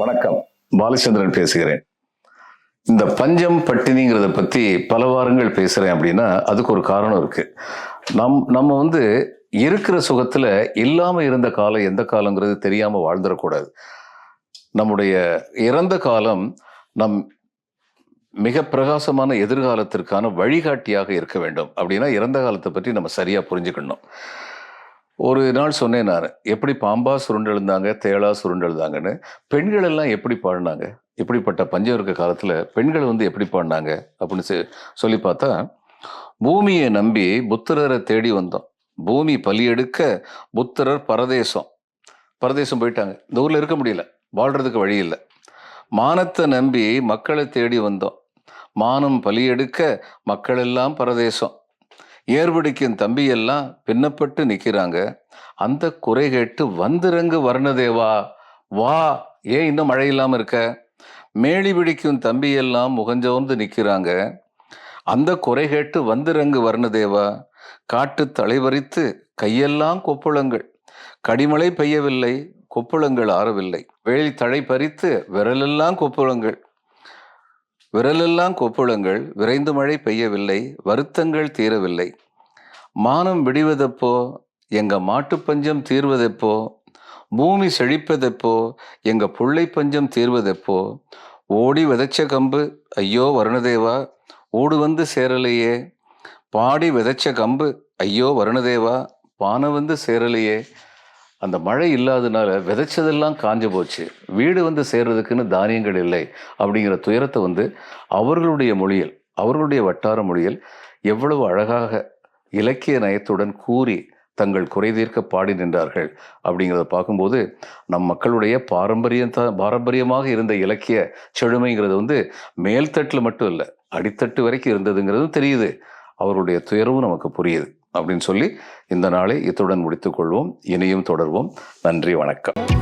வணக்கம். பாலச்சந்திரன் பேசுகிறேன். இந்த பஞ்சம் பட்டினிங்கிறத பத்தி பல வாரங்கள் பேசுறேன் அப்படின்னா அதுக்கு ஒரு காரணம் இருக்கு. நம் நம்ம வந்து இருக்கிற சுகத்துல இல்லாம இருந்த காலம் எந்த காலங்கிறது தெரியாம வாழ்ந்துடக்கூடாது நம்முடைய இறந்த காலம் நம் மிக பிரகாசமான எதிர்காலத்திற்கான வழிகாட்டியாக இருக்க வேண்டும். அப்படின்னா இறந்த காலத்தை பற்றி நம்ம சரியாக புரிஞ்சுக்கணும். ஒரு நாள் சொன்னேன் நான் எப்படி பாம்பா சுருண்டெழுந்தாங்க தேளா சுருண்டெழுந்தாங்கன்னு? பெண்கள் எல்லாம் எப்படி பாடினாங்க? இப்படிப்பட்ட பஞ்சம் இருக்க பெண்கள் வந்து எப்படி பாடினாங்க? அப்படின்னு சொல்லி பார்த்தா பூமியை நம்பி புத்திரரை தேடி வந்தோம். பூமி பலியெடுக்க புத்திரர் பரதேசம். பரதேசம் போயிட்டாங்க. இந்த ஊரில் இருக்க முடியல. வாழ்கிறதுக்கு வழி இல்லை. மானத்தை நம்பி மக்களை தேடி வந்தோம். மானம் பலியெடுக்க மக்கள் எல்லாம் பரதேசம். ஏர்பிடிக்கும் தம்பியெல்லாம் பின்னப்பட்டு நிற்கிறாங்க அந்த குறை கேட்டு வந்திறங்கு வர்ணதேவா வா ஏன் இன்னும் மழை இல்லாமல் இருக்க? மேலி பிடிக்கும் தம்பியெல்லாம் முகஞ்சோர்ந்து நிற்கிறாங்க அந்த குறை கேட்டு வந்திறங்கு வர்ணதேவா காட்டு தலைவரித்து கையெல்லாம் கொப்புளங்கள். கடிமழை பெய்யவில்லை கொப்புளங்கள் ஆறவில்லை. வேலி தழை பறித்து விரலெல்லாம் கொப்புளங்கள். விரலெல்லாம் கொப்புளங்கள் விரைந்து மழை பெய்யவில்லை வருத்தங்கள் தீரவில்லை. மானம் விடிவதெப்போ? எங்க மாட்டுப் பஞ்சம் தீர்வதெப்போ? பூமி செழிப்பதெப்போ? எங்க புள்ளை பஞ்சம் தீர்வதெப்போ? ஓடி விதைச்ச கம்பு ஐயோ வருணதேவா ஓடு வந்து சேரலையே. பாடி விதைச்ச கம்பு ஐயோ வருணதேவா பானை வந்து சேரலையே. அந்த மழை இல்லாதனால விதைச்சதெல்லாம் காஞ்சு போச்சு. வீடு வந்து சேர்றதுக்குன்னு தானியங்கள் இல்லை அப்படிங்கிற துயரத்தை வந்து அவர்களுடைய மொழியில் அவர்களுடைய வட்டார மொழியில் எவ்வளவு அழகாக இலக்கிய நயத்துடன் கூறி தங்கள் குறை தீர்க்க பாடி நின்றார்கள். அப்படிங்கிறத பார்க்கும்போது நம் மக்களுடைய பாரம்பரியம் பாரம்பரியமாக இருந்த இலக்கிய செழுமைங்கிறது வந்து மேல்தட்டில் மட்டும் இல்லை அடித்தட்டு வரைக்கும் இருந்ததுங்கிறதும் தெரியுது. அவருடைய துயரவும் நமக்கு புரியுது. அப்படின்னு சொல்லி இந்த நாளை இத்துடன் முடித்துக்கொள்வோம் இனியும் தொடர்வோம். நன்றி வணக்கம்.